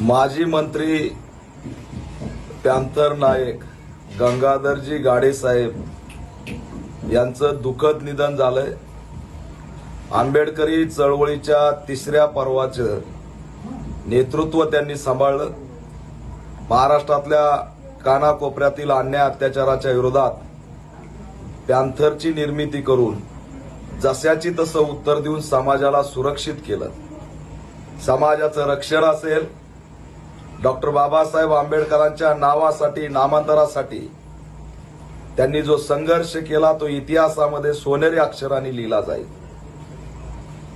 माजी मंत्री प्यांतर नायक गंगाधरजी गाडे साहेब यांचं दुःखद निधन झालंय. आंबेडकरी चळवळीच्या तिसऱ्या पर्वाचं नेतृत्व त्यांनी सांभाळलं. महाराष्ट्रातल्या कानाकोपऱ्यातील अन्याय अत्याचाराच्या विरोधात पॅन्थरची निर्मिती करून जशाची तसं उत्तर देऊन समाजाला सुरक्षित केलं. समाजाचं रक्षण असेल डॉक्टर बाबासाहेब आंबेडकरांच्या नावासाठी नामांतरासाठी त्यांनी जो संघर्ष केला तो इतिहासामध्ये सोनेरी अक्षराने लिहिला जाईल.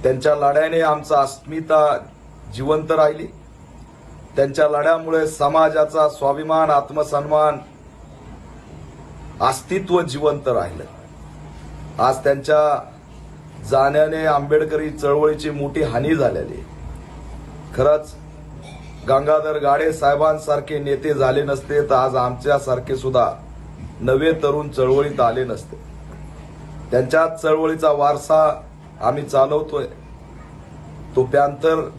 त्यांच्या लढ्याने आमचा अस्मिता जिवंत राहिली. त्यांच्या लढ्यामुळे समाजाचा स्वाभिमान आत्मसन्मान अस्तित्व जिवंत राहिलं. आज त्यांच्या जाण्याने आंबेडकरी चळवळीची मोठी हानी झालेली आहे. खरंच गंगाधर गाडे साहेबांसारखे नेते झाले नसते तर आज आमच्यासारखे सुद्धा नवे तरुण चळवळीत आले नसते. त्यांच्या चळवळीचा वारसा आम्ही चालवतोय. तो प्यांतर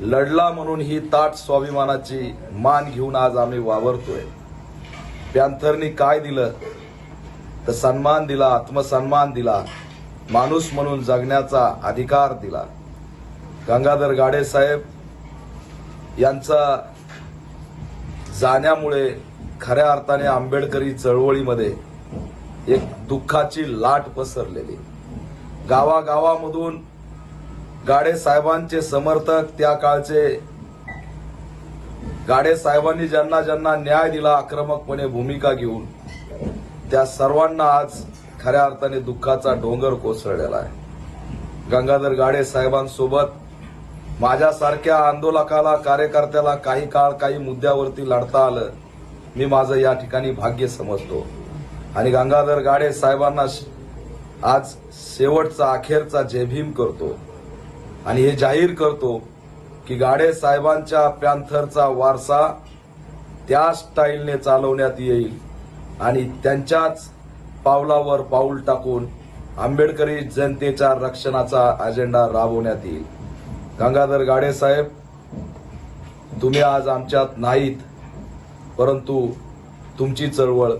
लढला म्हणून ही ताट स्वाभिमानाची मान घेऊन आज आम्ही वावरतोय. पॅन्थरनी काय दिलं? तर सन्मान दिला आत्मसन्मान दिला माणूस म्हणून जगण्याचा अधिकार दिला. गंगाधर गाडे साहेब यांचा जाण्यामुळे खऱ्या अर्थाने आंबेडकरी चळवळीमध्ये एक दुःखाची लाट पसरलेली. गावागावामधून गाडे साहेबांचे समर्थक त्या काळचे गाडे साहेबांनी ज्यांना ज्यांना न्याय दिला आक्रमकपणे भूमिका घेऊन त्या सर्वांना आज खऱ्या अर्थाने दुःखाचा डोंगर कोसळलेला आहे. गंगाधर गाडे साहेबांसोबत माझ्यासारख्या आंदोलकाला कार्यकर्त्याला काही काळ काही मुद्द्यावरती लढता आलं मी माझं या ठिकाणी भाग्य समजतो. आणि गंगाधर गाडे साहेबांना श- आज शेवटचा अखेरचा जयभीम करतो. आणि हे जाहीर करतो की गाडे साहेबांच्या पॅन्थरचा वारसा त्या स्टाईलने चालवण्यात येईल आणि त्यांच्याच पावलावर पाऊल टाकून आंबेडकरी जनतेच्या रक्षणाचा अजेंडा राबवण्यात येईल. गंगाधर गाडे साहेब तुम्ही आज आमच्यात नाहीत परंतु तुमची चळवळ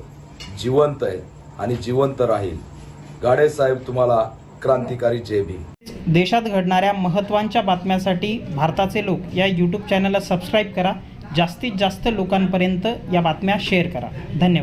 जिवंत आहे आणि जिवंत राहील. गाडे साहेब तुम्हाला क्रांतिकारी जय भीम. देशात घडणाऱ्या महत्त्वांच्या बातम्यांसाठी भारताचे लोक या यूट्यूब चॅनलला सबस्क्राईब करा. जास्तीत जास्त लोकांपर्यंत या बातम्या शेअर करा. धन्यवाद.